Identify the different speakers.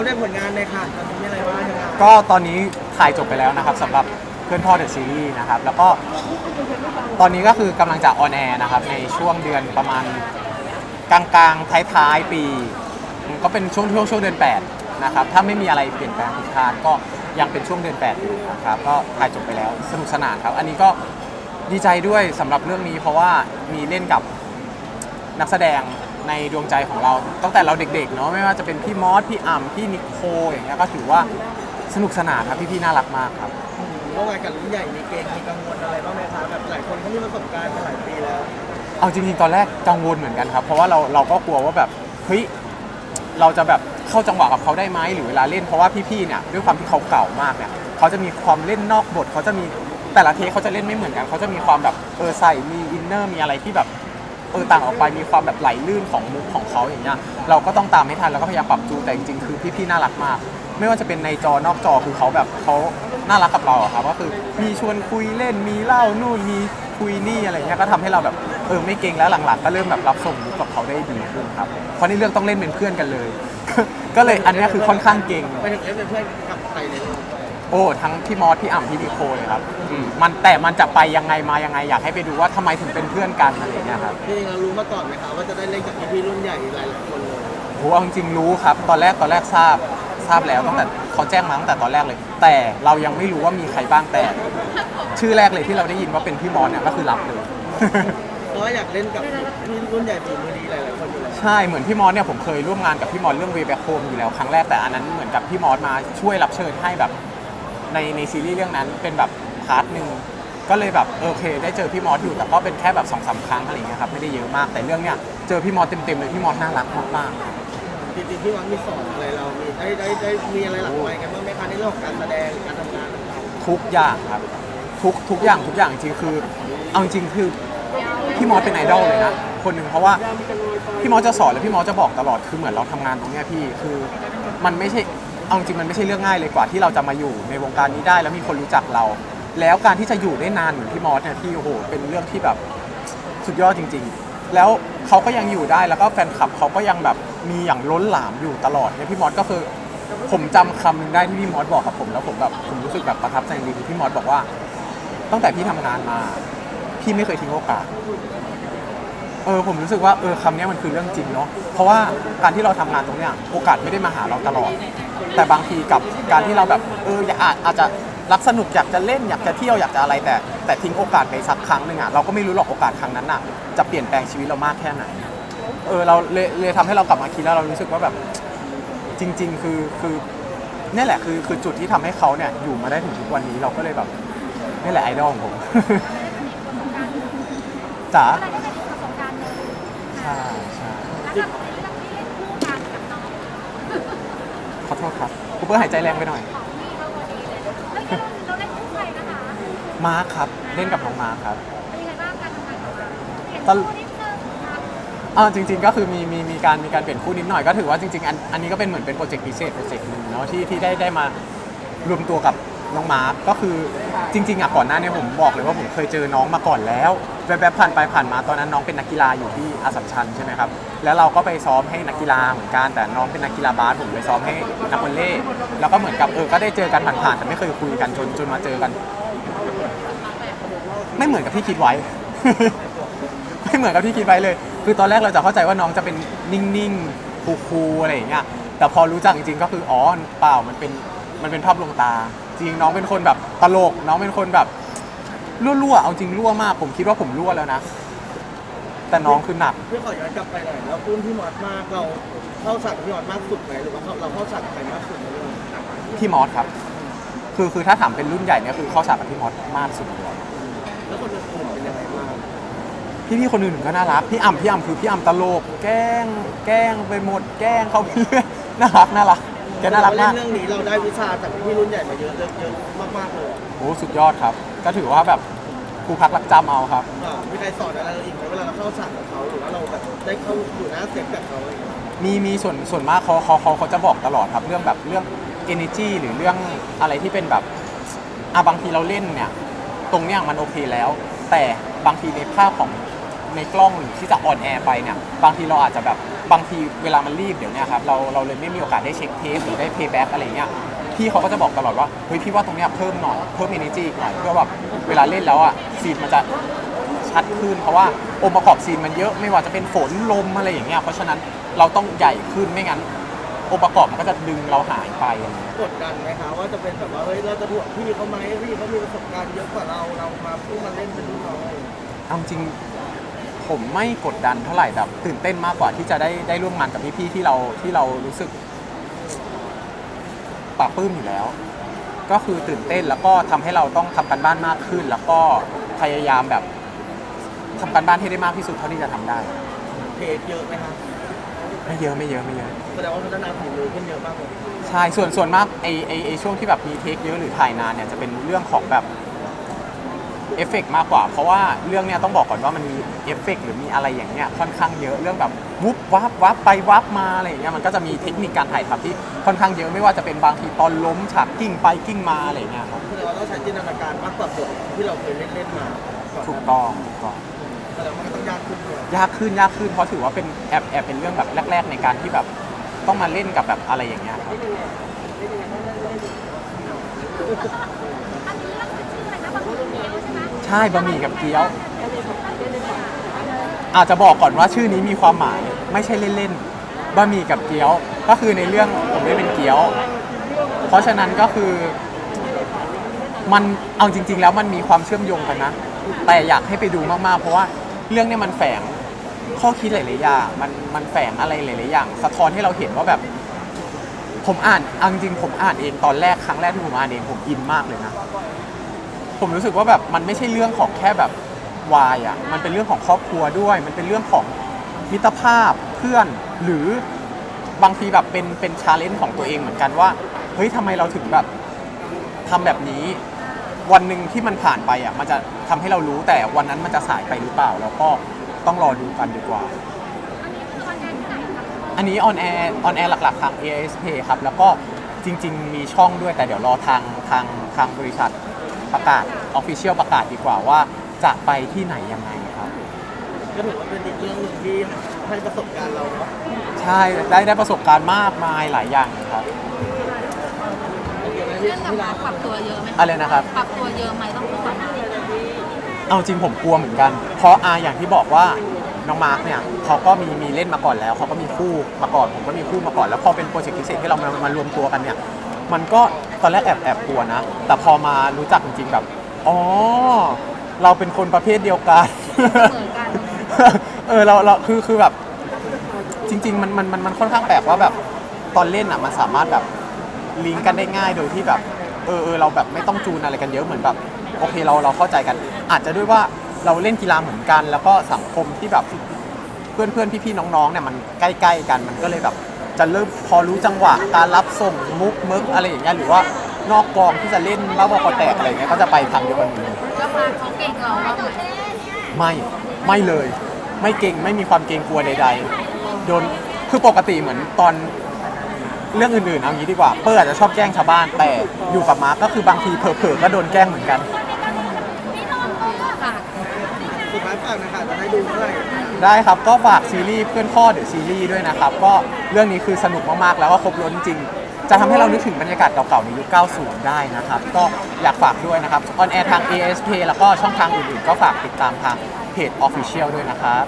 Speaker 1: อัปเดตผลงานเลยค่ะตอนนี้มีอะไรบ้างยังไง
Speaker 2: ก็ตอนนี้ถ่ายจบไปแล้วนะครับสำหรับเพื่อนพ่อเดอะซีรีส์นะครับ แล้วก็ตอนนี้ก็คือกำลังจะออนแอร์นะครับ ในช่วงเดือนประมาณกลางๆท้ายๆปี ก็เป็นช่วงช่วงช่วงเดือน8นะครับถ้าไม่มีอะไรเปลี่ยนแปลงผิดพลาดก็ยังเป็นช่วงเดือน8อยู่นะครับก็ถ่ายจบไปแล้วสนุกสนานครับ อันนี้ก็ดีใจด้วยสำหรับเรื่องนี้เพราะว่ามีเล่นกับนักแสดง ในดวงใจของเราตั้งแต่เราเด็กๆเนาะไม่ว่าจะเป็นพี่มอสพี่อ่ำพี่นิโคอย่างเงี้ยก็ถือว่าสนุกสนานครับพี่ๆน่ารักมากครับ
Speaker 1: ร่วมงานกับรุ่นใหญ่มีเกณฑ์มีกังวลอะไรบ้างไหมคะแบบหลายคนเขามีประสบการณ์มาหลายปีแล้ว
Speaker 2: เอาจริงๆตอนแรกกังวลเหมือนกันครับ เพราะว่าเราเราก็กลัวว่าแบบเฮ้ยเราจะแบบเข้าจังหวะกับเขาได้ไหมหรือเวลาเล่นเพราะว่าพี่ๆเนี่ยด้วยความที่เขาเก่ามากเนี่ยเขาจะมีความเล่นนอกบทเขาจะมีแต่ละเทคเขาจะเล่นไม่เหมือนกันเขาจะมีความแบบเออใส่มีอินเนอร์มีอะไรที่แบบ เออต่างออกไปมีความแบบไหลลื่นของมุกของเขาอย่างเงี้ยเราก็ต้องตามให้ทันแล้วก็พยายามปรับจูนแต่จริงๆคือพี่ๆน่ารักมาก ไม่ว่าจะเป็นในจอนอกจอคือเขาแบบเขาน่ารักกับเราอะครับก็คือมีชวนคุยเล่นมีเล่านู่นมีคุยนี่อะไรเงี้ยก็ทำให้เราแบบเออไม่เก่งแล้วหลังๆ ก็เริ่มแบบรับส่งมุกกับเขาได้ดีขึ้นครับเพราะในเรื่องต้องเล่นเป็นเพื่อนกันเลย ก็เลยอันเนี้ยคือค่อนข้างเก่ง
Speaker 1: ไปถึงเล่นเป็นเพื่อนกับใครเลย
Speaker 2: โอ้ทั้งพี่มอสพี่อ่ำพี่นิโคเลยครับอืมมันแต่มันจะไปยังไงมายังไง อยากให้ไปดูว่าทำไมถึงเป็นเพื่อนกันอะไรเงี้ยครับ
Speaker 1: ที่จริงเรารู้มาก่อนไหมคะว่าจะได้เล่นกับพี่ๆรุ่นใหญ่หลายๆคนเลย
Speaker 2: โหเอาจริงๆรู้ครับ ตอนแรกตอนแรกทราบทราบแล้วตั้งแต่เขาแจ้งมาตั้งแต่ตอนแรกเลย แต่เรายังไม่รู้ว่ามีใครบ้างแต่ ชื่อแรกเลยที่เราได้ยินว่าเป็นพี่มอสเนี่ยก็คือรับเลย
Speaker 1: เพราะว่าอยากเล่นกับพี่รุ่นใหญ่ฝีมือดีหลายๆคนอยู่แล้ว
Speaker 2: ใช่เหมือนพี่มอสเนี่ยผมเคยร่วมงานกับพี่มอสเรื่องเวแบคโฮมอยู่แล้วครั้งแรกแต่อันนั้นเหมือนกับพี่มอสมาช่วยรับเชิญให้แบบ ในในซีรีส์เรื่องนั้นเป็นแบบพาร์ทหนึ่งก็เลยแบบเออโอเค ได้เจอพี่มอสอยู่แต่ก็เป็นแค่แบบสองสามครั้งอะไรอย่างเงี้ยครับไม่ได้เยอะมากแต่เรื่องเนี้ยเจอพี่มอสเต็มๆเลยพี่มอสน่ารักมากๆ
Speaker 1: จริงๆพี่วัดมีสอนอะไรเรามีได้ได้ได้มีอะไรหลักไว้กันบ้างไหมคะในเรื่องของการแสดงการทำงานของเรา
Speaker 2: ทุกอย่างครับทุกทุกอย่างทุกอย่างจริงๆคือ เอาจริงๆคือพี่มอสเป็นไอดอลเลยนะคนหนึ่งเพราะว่าพี่มอสจะสอนและพี่มอสจะบอกตลอดคือเหมือนเราทำงานตรงเนี้ยพี่คือ มันไม่ใช่ เอาจริงมันไม่ใช่เรื่องง่ายเลยกว่าที่เราจะมาอยู่ในวงการนี้ได้แล้วมีคนรู้จักเรา แล้วการที่จะอยู่ได้นานเหมือนพี่มอสเนี่ยพี่โอ้โหเป็นเรื่องที่แบบสุดยอดจริง ๆ แล้วเขาก็ยังอยู่ได้แล้วก็แฟนคลับเขาก็ยังแบบมีอย่างล้นหลามอยู่ตลอดเนี่ยพี่มอสก็คือ ผมจำคำหนึงได้ที่พี่มอสบอกกับผมแล้วผมแบบผมรู้สึกแบบประทับใจจริงๆพี่มอสบอกว่า ตั้งแต่พี่ทำงานมา พี่ไม่เคยทิ้งโอกาส เออผมรู้สึกว่าเออคำเนี้ยมันคือเรื่องจริงเนาะเพราะว่าการที่เราทำงานตรงเนี้ยโอกาสไม่ได้มาหาเราตลอด แต่บางทีกับการที่เราแบบเอออยากอาจอาจจะรักสนุกอยากจะเล่นอยากจะเที่ยวอยากจะอะไรแต่ แต่ทิ้งโอกาสไปสักครั้งหนึ่งอะเราก็ไม่รู้หรอกโอกาสครั้งนั้นอะจะเปลี่ยนแปลงชีวิตเรามากแค่ไหน เออเราเลยเลยทำให้เรากลับมาคิดแล้วเรารู้สึกว่าแบบจริง ๆ คือคือนี่แหละคือคือจุดที่ทำให้เขาเนี่ยอยู่มาได้ถึงทุกวันนี้เราก็เลยแบบนี่แหละไอดอลของผม จ๋า
Speaker 3: อะไรก็เป็นประสบการณ์หนึ่ง
Speaker 2: ใช่ใช่
Speaker 3: แล้วแบบนี้เราได้เล่นคู่กันกับน้อง
Speaker 2: ขอโทษครับคูเปอร์หายใจแรงไปหน่อย
Speaker 3: ของพี่เราวันนี้เลยแล้วเราเล่นคู่ใครนะคะ
Speaker 2: มาร์คครับ เล่นกับน้องมาร์คครับ
Speaker 3: เป็นยังไงบ้างการทำงานของเราเปลี่ยน
Speaker 2: ตอน
Speaker 3: คู่นิดนึงค่ะ
Speaker 2: อ่าจริงๆก็คือมีมีมีการมีการเปลี่ยนคู่นิดหน่อยก็ถือว่าจริงๆอันอันนี้ก็เป็นเหมือนเป็นโปรเจกต์พิเศษโปรเจกต์หนึ่งเนาะที่ที่ได้ได้มารวมตัวกับน้องมาร์คก็คือจริงๆอะก่อนหน้านี้ผมบอกเลยว่าผมเคยเจอน้องมาก่อนแล้ว แวบๆผ่านไปผ่านมาตอนนั้นน้องเป็นนักกีฬาอยู่ที่อาสัมชัญใช่ไหมครับแล้วเราก็ไปซ้อมให้นักกีฬาเหมือนกันแต่น้องเป็นนักกีฬาบาสผมไปซ้อมให้นักวอลเลย์แล้วก็เหมือนกับเออก็ได้เจอกันผ่านๆแต่ไม่เคยคุยกันจนจนมาเจอกัน ไม่เหมือนกับที่คิดไว้ ไม่เหมือนกับที่คิดไว้เลย คือตอนแรกเราจะเข้าใจว่าน้องจะเป็นนิ่งๆคูลๆอะไรอย่างเงี้ยแต่พอรู้จักจริงๆก็คืออ๋อเปล่ามันเป็นมันเป็นภาพลวงตา จริงน้องเป็นคนแบบตลก น้องเป็นคนแบบ รั่วๆเอาจริงรั่วมาก ผมคิดว่าผมรั่วแล้วนะ แต่น้องคือหนัก
Speaker 1: พี่ขอย้อนกลับไปหน่อยแล้วปลื้มพี่มอสมากเราเข้าฉากกับพี่มอสมากสุดไหมหรือว่าเราเข้าฉากกับใครมากสุดในเรื่อง
Speaker 2: พี่มอสครับ คือคือถ้าถามเป็นรุ่นใหญ่เนี่ยคือเข้าฉากกับพี่มอสมากสุดเลย
Speaker 1: แล้วคนอื่นเป็นยังไงบ้าง
Speaker 2: พี่พี่ๆคนอื่นก็น่ารัก พี่อ่ำพี่อ่ำคือพี่อ่ำตลก แกล้ง แกล้งไปหมด แกล้งเขาไปเรื่อย น่ารัก น่ารักแกน่ารัก
Speaker 1: เล่
Speaker 2: มานก
Speaker 1: เรื่องนี้เราได้วิชาจากพี่รุ่นใหญ่มาเยอะเยอะเยอะมากๆเลย
Speaker 2: โอ้สุดยอดครับ ก็ถือว่าแบบครูพักรักจำเอาครับ
Speaker 1: อ่ามีใครสอนอะไรเราอีกไหมเวลาเราเข้าฉากกับเขาหรือว่าเราแบบได้เข้าอยู่หน้าเซตกับเขาอะไรอย่างเงี้ย
Speaker 2: มีมีส่วนส่วนมากเขาเขาเขาเขาจะบอกตลอดครับ เรื่องแบบเรื่อง energy หรือเรื่องอะไรที่เป็นแบบอะบางทีเราเล่นเนี่ย ตรงเนี้ยมันโอเคแล้ว แต่บางทีในภาพของ ในกล้องหรือที่จะออนแอร์ไปเนี่ยบางทีเราอาจจะแบบบางทีเวลามันรีบเดี๋ยวเนี้ครับเราเราเลยไม่มีโอกาสได้เช็คเทปหรือได้เพย์แบ็กอะไรเงี้ยพี่เขาก็จะบอกตลอดว่าเฮ้ยพี่ว่าตรงเนี้ยเพิ่มหน่อยเพิ่ม energy อีกหน่อยเพื่อแบบเวลาเล่นแล้วอะซีนมันจะชัดขึ้นเพราะว่าองค์ประกอบซีนมันเยอะไม่ว่าจะเป็นฝนลมอะไรอย่างเงี้ยเพราะฉะนั้นเราต้องใหญ่ขึ้นไม่งั้นองค์ประกอบมันก็จะดึงเราหายไปอะไรเงี้ย
Speaker 1: กดดันไหมคะว่าจะเป็นแบบว่าเฮ้ยเราจะถ่วงพี่เขาไหมพี่เขามีประสบการณ์เยอะกว่าเราเรามาเพิ่งมาเล่นเป็นรุ่นน้อง
Speaker 2: เอาจริง ผมไม่กดดันเท่าไหร่แบบตื่นเต้นมากกว่าที่จะได้ได้ร่วมงานกับพี่ๆที่เราที่เรารู้สึกปลาบปลื้มอยู่แล้ว ก็คือตื่นเต้นแล้วก็ทำให้เราต้องทำการบ้านมากขึ้น แล้วก็พยายามแบบทำการบ้านให้ได้มากที่สุดเท่าที่จะทำได้
Speaker 1: เพจเยอะไหมคะ
Speaker 2: ไม่เยอะไม่เยอะไม่เยอะ
Speaker 1: แสดงว่าพัฒนาฝีมือขึ้นเยอะมากเลย
Speaker 2: ใช่ส่วนส่วนมากไอไอไอช่วงที่แบบมีเทคเยอะหรือถ่ายนานเนี่ยจะเป็นเรื่องของแบบ เอฟเฟกต์มากกว่า เพราะว่าเรื่องเนี้ยต้องบอกก่อนว่ามันมีเอฟเฟกต์หรือมีอะไรอย่างเงี้ยค่อนข้างเยอะเรื่องแบบวุบวับวับไปวับมาอะไรอย่างเงี้ยมันก็จะมีเทคนิคการถ่ายทำที่ค่อนข้างเยอะไม่ว่าจะเป็นบางทีตอนล้มฉากกิ้งไปกิ้งมาอะไรอย่างเงี้ยครับ
Speaker 1: แสดงว่าต้องใช้จินตนาการมากกว่าบทที่เราเคยเล่นเล่นๆมาก่อน
Speaker 2: ถูกต้องถูกต้อง
Speaker 1: แสดงว่ามันต้องยากขึ้นด้วย
Speaker 2: ยากขึ้นยากขึ้นเพราะถือว่าเป็นแอบแอบเป็นเรื่องแบบแรก ๆ ในการที่แบบต้องมาเล่นกับแบบอะไรอย่างเงี้ยครับ
Speaker 3: ใช่
Speaker 2: บะหมี่กับเกี๊ยวอาจจะบอกก่อนว่าชื่อนี้มีความหมายไม่ใช่เล่นๆบะหมี่กับเกี๊ยว ก็คือในเรื่องผมได้เป็นเกี๊ยว เพราะฉะนั้นก็คือ มันเอาจริง ๆ แล้วมันมีความเชื่อมโยงกันนะ แต่อยากให้ไปดูมากๆ เพราะว่าเรื่องนี้มันแฝงข้อคิดหลายๆอย่างมันมันแฝงอะไรหลายๆอย่าง สะท้อนให้เราเห็นว่าแบบ ผมอ่านเอาจริงๆผมอ่านเองตอนแรกครั้งแรกที่ผมอ่านเองผมอินมากเลยนะ ผมรู้สึกว่าแบบมันไม่ใช่เรื่องของแค่แบบวายอะมันเป็นเรื่องของครอบครัวด้วย มันเป็นเรื่องของมิตรภาพเพื่อนหรือบางทีแบบเป็นเป็นชาเลนจ์ของตัวเองเหมือนกันว่าเฮ้ยทำไมเราถึงแบบทำแบบนี้ วันหนึ่งที่มันผ่านไปอะมันจะทำให้เรารู้แต่วันนั้นมันจะสายไปหรือเปล่า แล้วก็ต้องรอดูกันดีกว่า
Speaker 3: อันนี้ออนเทนต์ที่ไหนครับ
Speaker 2: อันนี้ออนแอร์ออนแอร์หลักๆทาง AIS Pay ครับ แล้วก็จริง ๆ มีช่องด้วยแต่เดี๋ยวรอทางทางทางบริษัท ประกาศออฟฟิเชียลประกาศดีกว่าว่าจะไปที่ไหนยังไงครับ
Speaker 1: ก็ถือว่าเป็นอีกเรื่องหนึ่งที่ให้ประสบการณ์เราเนาะ
Speaker 2: ใช่ได้ได้ประสบการณ์มากมายหลายอย่างครับ
Speaker 1: โอเคไหมพี่
Speaker 4: เรื่องกับ
Speaker 1: ที่
Speaker 4: มา
Speaker 1: รัก
Speaker 4: ปรับตัวเยอะไหม
Speaker 2: อะไรนะครับ
Speaker 4: ปรับตัวเยอะไหมต้องพูดก่อนนะ
Speaker 2: เอาจริงผมกลัวเหมือนกัน เพราะอาอย่างที่บอกว่าน้องมาร์กเนี่ยเขาก็มีมีเล่นมาก่อนแล้วเขาก็มีคู่มาก่อนผมก็มีคู่มาก่อนแล้วพอเป็นโปรเจกต์พิเศษที่เรามามารวมตัวกันเนี่ย มันก็ตอนแรกแอบแอบกลัวนะ แต่พอมารู้จักจริงๆแบบ อ๋อ เราเป็นคนประเภทเดียวกัน
Speaker 4: เหมือนกัน
Speaker 2: เออเราเราคือคือแบบ จริง ๆ มันมันมันมันค่อนข้างแปลกว่าแบบตอนเล่นอะมันสามารถแบบลิงก์กันได้ง่ายโดยที่แบบเออเออเราแบบไม่ต้องจูนอะไรกันเยอะเหมือนแบบโอเคเราเราเข้าใจกัน อาจจะด้วยว่าเราเล่นกีฬาเหมือนกัน แล้วก็สังคมที่แบบเพื่อนเพื่อนพี่ๆน้องๆเนี่ยมันใกล้ๆกันมันก็เลยแบบ จะเริ่มพอรู้จังหวะการรับส่งมุกมึกอะไรอย่างเงี้ยหรือว่านอกกองที่จะเล่นบ้าบอคอแตกอะไรอย่างเงี้ยก็จะไปทางเดียวกันหมดเลย
Speaker 4: แล้วมาเขาเก่งเราว่าเหมือน
Speaker 2: ไม่ไม่เลย ไม่เก่งไม่มีความเกรงกลัวใดๆโดนคือปกติเหมือนตอนเรื่องอื่นๆเอางี้ดีกว่าเปิ้ลอาจจะชอบแกล้งชาวบ้านแต่อยู่กับมาร์คก็คือบางทีเผลอๆก็โดนแกล้งเหมือนกัน
Speaker 4: ค่ะ
Speaker 1: สุดท้ายฝากนะคะจะได้ดูเมื่อไหร่
Speaker 2: ได้ครับ ก็ฝากซีรีส์เพื่อนพ่อเดอะซีรีส์ด้วยนะครับ ก็เรื่องนี้คือสนุกมาก ๆ แล้วก็ครบรถจริง จะทำให้เรานึกถึงบรรยากาศเก่าๆในยุค 90 ได้นะครับ ก็อยากฝากด้วยนะครับ ออนแอร์ทาง ASP แล้วก็ช่องทางอื่นๆ ก็ฝากติดตามทางเพจ Official ด้วยนะครับ